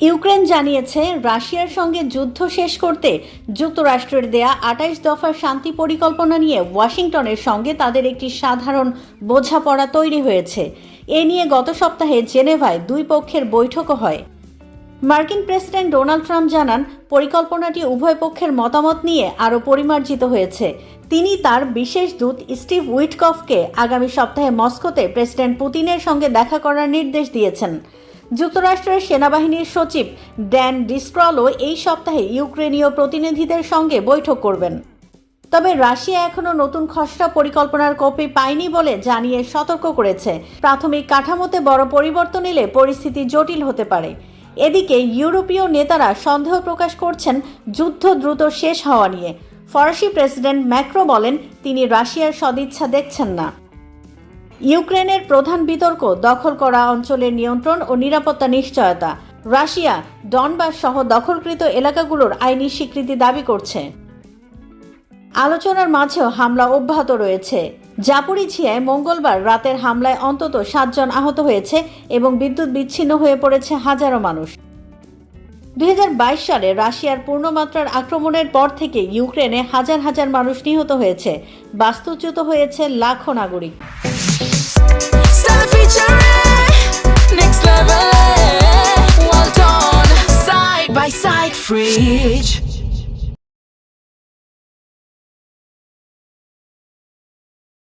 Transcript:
Ukraine জানিয়েছে, রাশিয়ার সঙ্গে যুদ্ধ শেষ করতে যুক্তরাষ্ট্রের দেয়া আটাইশ দফার শান্তি পরিকল্পনা নিয়ে ওয়াশিংটনের সঙ্গে তাদের একটি সাধারণ বোঝাপড়া তৈরি হয়েছে। এ নিয়ে গত সপ্তাহে জেনেভায় দুই পক্ষের বৈঠকও হয়। মার্কিন প্রেসিডেন্ট ডোনাল্ড ট্রাম্প জানান, পরিকল্পনাটি উভয় পক্ষের মতামত নিয়ে আরও পরিমার্জিত হয়েছে। তিনি তার বিশেষ দূত স্টিভ উইটকফকে আগামী সপ্তাহে মস্কোতে প্রেসিডেন্ট পুতিনের সঙ্গে দেখা করার নির্দেশ দিয়েছেন। যুক্তরাষ্ট্রের সেনাবাহিনীর সচিব ড্যান ডিস্ক্রলও এই সপ্তাহে ইউক্রেনীয় প্রতিনিধিদের সঙ্গে বৈঠক করবেন। তবে রাশিয়া এখনও নতুন খসড়া পরিকল্পনার কপি পায়নি বলে জানিয়ে সতর্ক করেছে। প্রাথমিক কাঠামোতে বড় পরিবর্তন এলে পরিস্থিতি জটিল হতে পারে। এদিকে ইউরোপীয় নেতারা সন্দেহ প্রকাশ করছেন যুদ্ধ দ্রুত শেষ হওয়া নিয়ে। ফরাসি প্রেসিডেন্ট ম্যাক্রো বলেন, তিনি রাশিয়ার সদিচ্ছা দেখছেন না। ইউক্রেনের প্রধান বিতর্ক দখল করা অঞ্চলের নিয়ন্ত্রণ ও নিরাপত্তা নিশ্চয়তা। রাশিয়া ডনবাস সহ দখলকৃত এলাকাগুলোর আইনি স্বীকৃতি দাবি করছে। আলোচনার মাঝেও হামলা অব্যাহত রয়েছে। জাপুরিঝিয়ায় মঙ্গলবার রাতের হামলায় অন্তত সাতজন আহত হয়েছে এবং বিদ্যুৎ বিচ্ছিন্ন হয়ে পড়েছে হাজারো মানুষ। দুই হাজার বাইশ সালে রাশিয়ার পূর্ণমাত্রার আক্রমণের পর থেকে ইউক্রেনে হাজার হাজার মানুষ নিহত হয়েছে বাস্তুচ্যুত হয়েছে লাখো নাগরিক fridge.